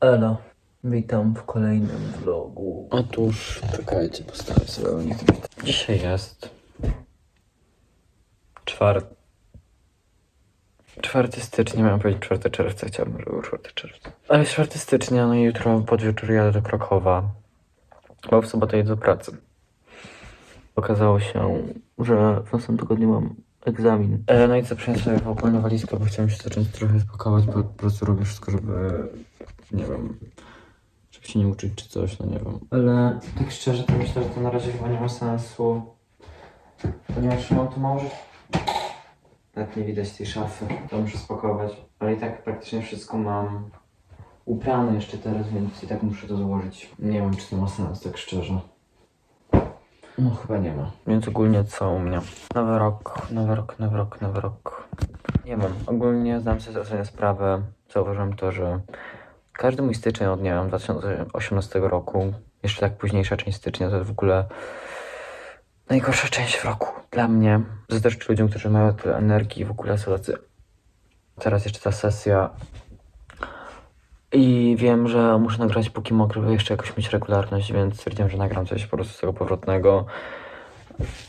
Elo, witam w kolejnym vlogu. Otóż, czekajcie, postawię sobie. Dzisiaj jest czwart... 4 stycznia, miałem powiedzieć 4 czerwca, chciałbym, żeby był 4 czerwca. Ale jest 4 stycznia, no i jutro pod wieczór jadę do Krakowa, bo w sobotę jedę do pracy. Okazało się, że w następnym tygodniu mam egzamin. E, no i co, przyniosę sobie w ogóle walizkę, bo chciałem się zacząć trochę spakować, bo po prostu robię wszystko, żeby, nie wiem, żeby się nie uczyć czy coś, no nie wiem. Ale tak szczerze to myślę, że to na razie chyba nie ma sensu. Ponieważ mam tu mało rzeczy. Nawet nie widać tej szafy. To muszę spakować. Ale i tak praktycznie wszystko mam uprane jeszcze teraz, więc i tak muszę to złożyć. Nie wiem, czy to ma sens, tak szczerze. No chyba nie ma. Więc ogólnie co u mnie? Nowy rok, nowy rok, nowy rok, nowy rok. Nie wiem, ogólnie zdam sobie ostatnio sprawę. Zauważyłem to, że każdy mój styczeń od, nie wiem, 2018 roku, jeszcze tak późniejsza część stycznia, to jest w ogóle najgorsza część w roku dla mnie. Zazdroszczę ludziom, którzy mają tyle energii, w ogóle są tacy... Teraz jeszcze ta sesja i wiem, że muszę nagrać póki mogę, by jeszcze jakoś mieć regularność, więc stwierdziłem, że nagram coś po prostu z tego powrotnego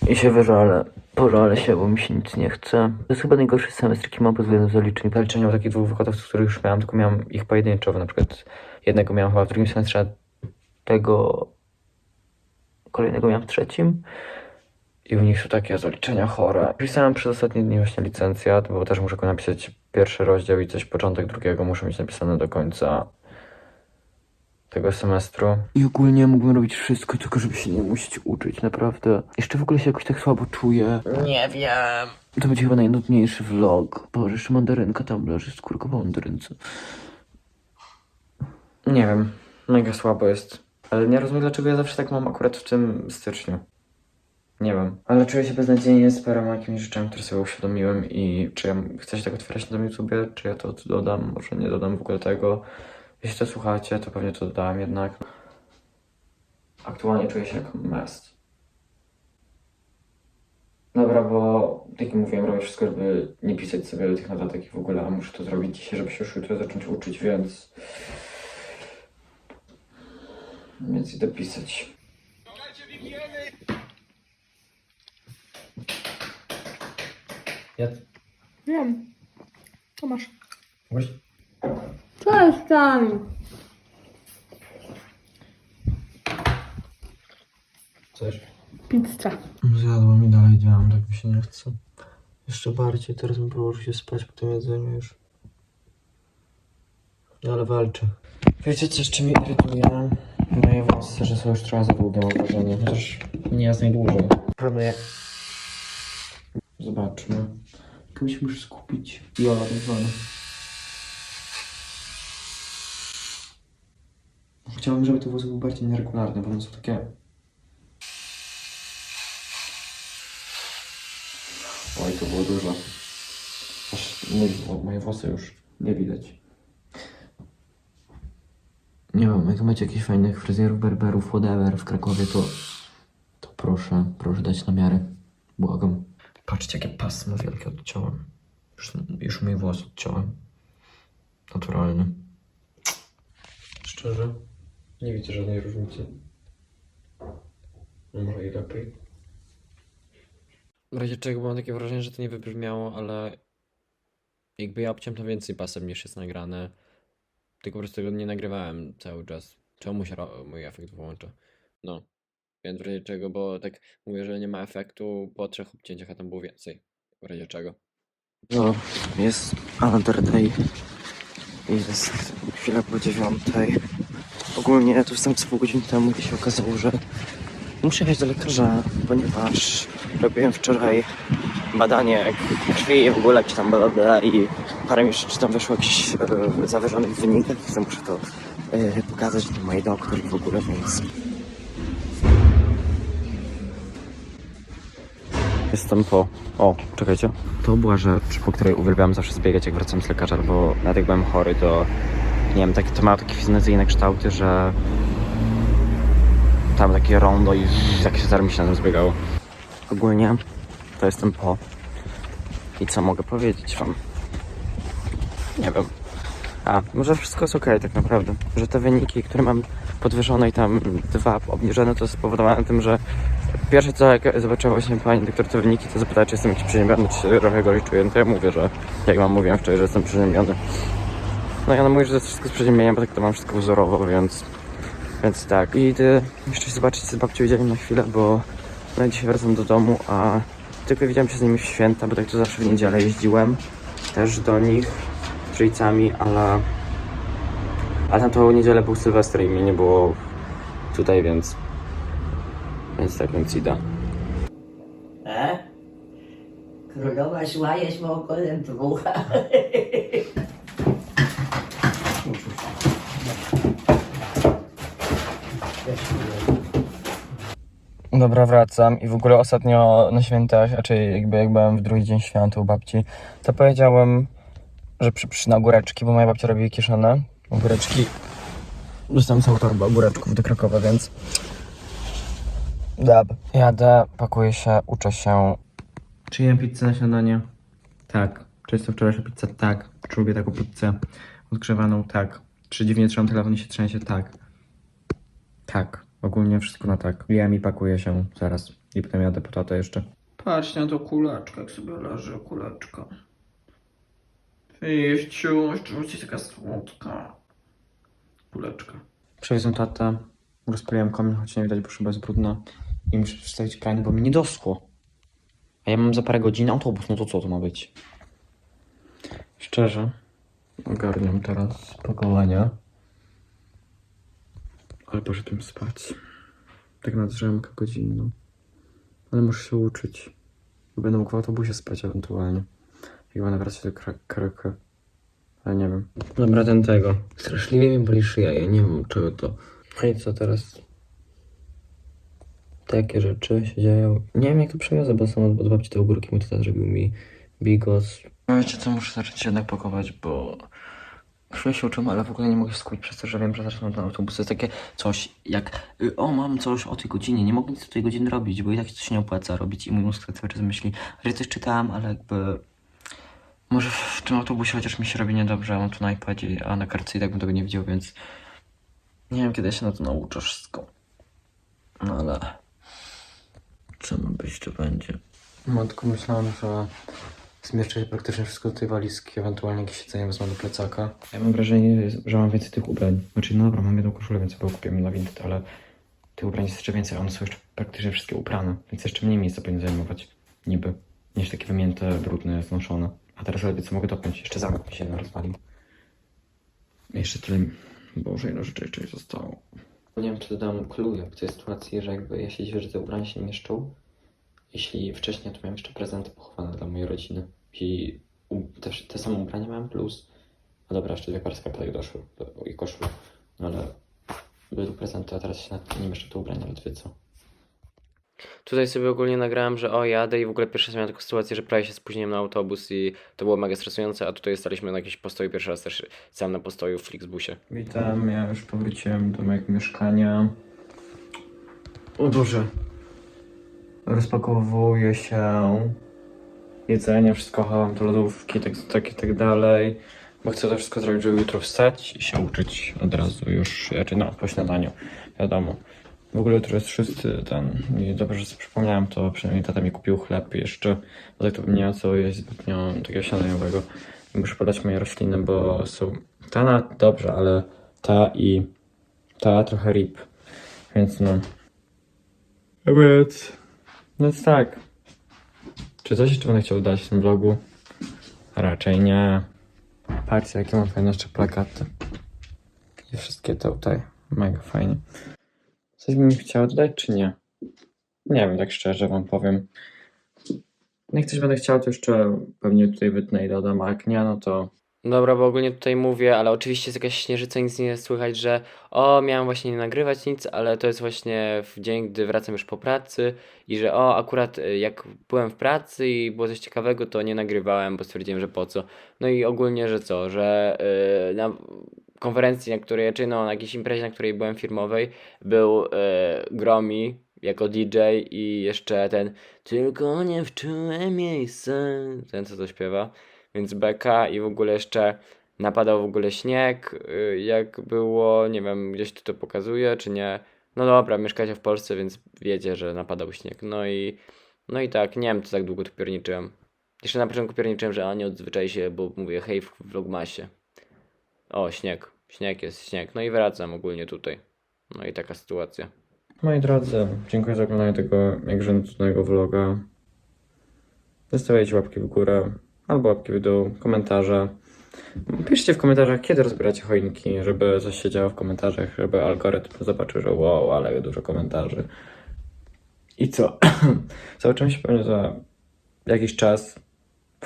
i się wyżalę. Pożalę się, bo mi się nic nie chce. To jest chyba najgorszy semestr, jaki mam pod względem zaliczeń. Zaliczenia takich dwóch wykładowców, których już miałem, tylko miałem ich pojedynczo. Na przykład jednego miałem chyba w drugim semestrze, tego kolejnego miałem w trzecim. I u nich są takie zaliczenia chore. Pisałem przez ostatnie dni właśnie licencjat, bo też muszę go napisać pierwszy rozdział i coś początek drugiego muszę mieć napisane do końca tego semestru. I ogólnie mógłbym robić wszystko, tylko żeby się nie musieć uczyć, naprawdę. Jeszcze w ogóle się jakoś tak słabo czuję. Nie wiem. To będzie chyba najnudniejszy vlog. Boże, jeszcze mandarynka tam leży, skórka po mandarynce. Nie wiem, mega słabo jest. Ale nie rozumiem, dlaczego ja zawsze tak mam akurat w tym styczniu. Nie wiem. Ale czuję się beznadziejnie z paroma jakimiś rzeczami, które sobie uświadomiłem i czy ja chcę się tak otwierać na tym YouTubie, czy ja to dodam, może nie dodam w ogóle tego. Jeśli to słuchacie, to pewnie to dodałem jednak. Aktualnie czuję się jak mest. Dobra, bo tak jak mówiłem, robię wszystko, żeby nie pisać sobie tych notatek i w ogóle, a muszę to zrobić dzisiaj, żeby się już jutro zacząć uczyć, więc... Więc idę pisać. Ja... Wiem. To masz. Cześć, tam. Coś? Pizza. Zjadłem i dalej działam, tak mi się nie chce. Jeszcze bardziej, teraz bym położył się spać po tym jedzeniu już. No ale walczę. Wiecie co jeszcze mnie irytuje? Moje włosy, że są już trochę za długie mam wrażenie. Chociaż nie jest najdłużej. Planuję. Zobaczmy. Tylko się muszę skupić. Jola tak zwana. Chciałbym, żeby te włosy były bardziej nieregularne, bo one są takie Oj, to było dużo. Aż mój, moje włosy już nie widać. Nie wiem, jak macie jakichś fajnych fryzjerów, berberów, whatever w Krakowie, to, to proszę, proszę dać na miarę. Błagam. Patrzcie, jakie pasmo wielkie odciąłem. Już, już mój włos odciąłem. Naturalny. Szczerze, nie widzę żadnej różnicy. No może i lepiej. W razie czego mam takie wrażenie, że to nie wybrzmiało, ale jakby ja obciąłem to więcej pasem niż jest nagrane. Tylko po prostu tego nie nagrywałem cały czas. Czemu się mój efekt włącza? No. Więc w razie czego, bo tak mówię, że nie ma efektu po trzech obcięciach, a tam było więcej. W razie czego. No, jest Another Day. I jest chwila po dziewiątej. Ogólnie to wstałem co pół godziny temu i się okazało, że muszę jechać do lekarza, ponieważ robiłem wczoraj badanie krwi i w ogóle jakieś tam bla i parę mi czy tam wyszło jakichś e, zawyżonych wynikach, więc muszę to e, pokazać do mojej doktor w ogóle, więc... Jestem po... O, czekajcie. To była rzecz, po której uwielbiałem zawsze zbiegać, jak wracam z lekarza, bo nawet jak byłem chory, to nie wiem, takie, to miało takie fizycyjne kształty, że tam takie rondo i jak się zaraz mi się na tym zbiegało. Ogólnie to jestem po. I co mogę powiedzieć wam? Nie wiem. A, może wszystko jest okej tak naprawdę. Że te wyniki, które mam podwyższone i tam dwa obniżone, to spowodowane tym, że pierwsze co jak zobaczyła właśnie pani doktor te wyniki, to zapytała, czy jestem jakiś przeziębiony, czy się trochę gorzej czuję. No to ja mówię, że jak wam mówiłem wczoraj, że jestem przeziębiony. No i ona mówi, że to wszystko z przeziębieniem, bo tak to mam wszystko wzorowo, więc... Więc tak. I jeszcze się zobaczyć z babcią widziałem na chwilę, bo no dzisiaj wracam do domu, a tylko widziałem się z nimi w święta, bo tak to zawsze w niedzielę jeździłem też do nich z rodzicami, ale a tam tą niedzielę był Sylwester i mnie nie było tutaj, więc więc tak, więc idę. E? Królowa szła jeść ogonem dmucha. Dobra, wracam i w ogóle ostatnio na świętach, raczej jakby jak byłem w drugi dzień świąt u babci, to powiedziałem, że przyprzy na ogóreczki, bo moja babcia robi kieszone. Ogóreczki. Dostałem całą torbę ogóreczków do Krakowa, więc... Dab. Jadę, pakuję się, uczę się. Czy jem pizzę na śniadanie? Tak. Czy jest to wczorajsza pizza? Tak. Czy lubię taką pizzę odgrzewaną? Tak. Czy dziwnie trzymam telefon i się trzęsie? Tak. Tak, ogólnie wszystko na tak. Jem i pakuję się zaraz. I potem jadę po tatę jeszcze. Patrz na to kuleczka, jak sobie leży kuleczka. Wyjściu, jeszcze taka słodka. Kuleczka. Przewiozłem tatę, rozpaliłem komin, choć nie widać, bo szyba jest brudna. I muszę przestawić pranie, bo mi nie doschło. A ja mam za parę godzin autobus, no to co to ma być? Szczerze, ogarniam teraz pakowania. Ale poszedłem spać. Tak na drzemkę godzinną. Ale muszę się uczyć. Będę mógł w autobusie spać ewentualnie. Jak będę wracać do Krakowa. Ale nie wiem. Dobra, ten tego. Straszliwie mi boli szyja, ja nie wiem czego to. No i co teraz? Takie rzeczy się dzieją. Nie wiem jak to przewiozę, bo sam od babci te ogórki mój tata zrobił mi bigos. No wiecie co, muszę zacząć się jednak pakować, bo Chwilę się ale w ogóle nie mogę się skupić przez to, że wiem, że zaczynam ten autobus. To jest takie coś jak, y, o mam coś o tej godzinie, nie mogę nic o tej godziny robić, bo i tak coś nie opłaca robić i mój mózg cały czas myśli, że coś czytałam, ale jakby może w tym autobusie chociaż mi się robi niedobrze, mam tu na iPadzie, a na kartce i tak bym tego nie widział, więc nie wiem kiedy ja się na to nauczę wszystko. No ale co ma być, to będzie. Matko, myślałam, że zmieszczę się praktycznie wszystko do tej walizki, ewentualnie jakieś siedzenie wezmę do plecaka. Ja mam wrażenie, że mam więcej tych ubrań. Znaczy, no dobra, mam jedną koszulę, więc chyba kupię na Vinted, ale tych ubrań jest jeszcze więcej, a one są jeszcze praktycznie wszystkie uprane, więc jeszcze mniej miejsca powinien zajmować, niby, niż takie wymięte, brudne, znoszone. A teraz ledwie co mogę dopiąć, jeszcze zamek mi się rozwalił. Jeszcze tyle, Boże, ile rzeczy jeszcze zostało. Nie wiem, czy dodam clue jak w tej sytuacji, że jakby ja się dziwię, że te ubrania się nie mieszczą, jeśli wcześniej to miałem jeszcze prezenty pochowane dla mojej rodziny i też te same ubrania miałem plus, no dobra, jeszcze dwie pary skarpetek doszły do- i koszul, no ale były prezenty, a teraz się na, nie mieszczą te ubrania ledwie co. Tutaj sobie ogólnie nagrałem, że o jadę i w ogóle pierwszy raz miałem taką sytuację, że prawie się spóźniłem na autobus i to było mega stresujące, a tutaj staliśmy na jakimś postoju, pierwszy raz też sam na postoju w Flixbusie. Witam, ja już powróciłem do mojego mieszkania. O Boże. Rozpakowuję się. Jedzenie, wszystko chowam do lodówki, tak, tak i tak dalej. Bo chcę to wszystko zrobić, żeby jutro wstać i się uczyć od razu już, znaczy no, po śniadaniu, wiadomo. W ogóle jutro jest szósty ten i dobrze, że sobie przypomniałem to, przynajmniej tata mi kupił chleb jeszcze, bo tak to bym nie miał co jeść zbytnio takiego śniadaniowego. Muszę podać moje rośliny, bo są, ta na dobrze, ale ta i ta trochę rip, więc no. Więc, więc tak. Czy coś jeszcze będę chciał dać w tym vlogu? Raczej nie. Patrzcie, jakie mam fajne jeszcze plakaty. I wszystkie te tutaj. Mega fajnie. Coś bym chciał dodać, czy nie? Nie wiem, tak szczerze wam powiem. Jak coś będę chciał, to jeszcze pewnie tutaj wytnę i dodam, a jak nie, no to... Dobra, bo ogólnie tutaj mówię, ale oczywiście jest jakaś śnieżyca, nic nie słychać, że o, miałem właśnie nie nagrywać nic, ale to jest właśnie w dzień, gdy wracam już po pracy i że o, akurat y, jak byłem w pracy i było coś ciekawego, to nie nagrywałem, bo stwierdziłem, że po co. No i ogólnie, że co, że y, na konferencji, na której, czy no, na jakiejś imprezie, na której byłem firmowej, był y, Gromi jako DJ i jeszcze ten Tylko nie w czułe miejsce, ten co to śpiewa, więc beka i w ogóle jeszcze napadał w ogóle śnieg, y, jak było, nie wiem, gdzieś tu to pokazuje, czy nie. No dobra, mieszkacie w Polsce, więc wiecie, że napadał śnieg. No i, no i tak, nie wiem, co tak długo tu pierniczyłem. Jeszcze na początku pierniczyłem, że a nie odzwyczaj się, bo mówię hej w vlogmasie. O, śnieg. Śnieg jest, śnieg. No i wracam ogólnie tutaj. No i taka sytuacja. Moi drodzy, dziękuję za oglądanie tego jakże nudnego vloga. Zostawiajcie łapki w górę albo łapki w dół, komentarze. Piszcie w komentarzach, kiedy rozbieracie choinki, żeby coś się działo w komentarzach, żeby algorytm zobaczył, że wow, ale dużo komentarzy. I co? Zobaczymy się pewnie za jakiś czas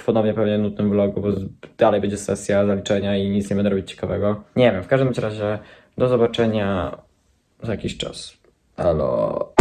ponownie pewnie nudnym vlogu, bo dalej będzie sesja zaliczenia i nic nie będę robić ciekawego. Nie wiem, w każdym razie do zobaczenia za jakiś czas. Halo.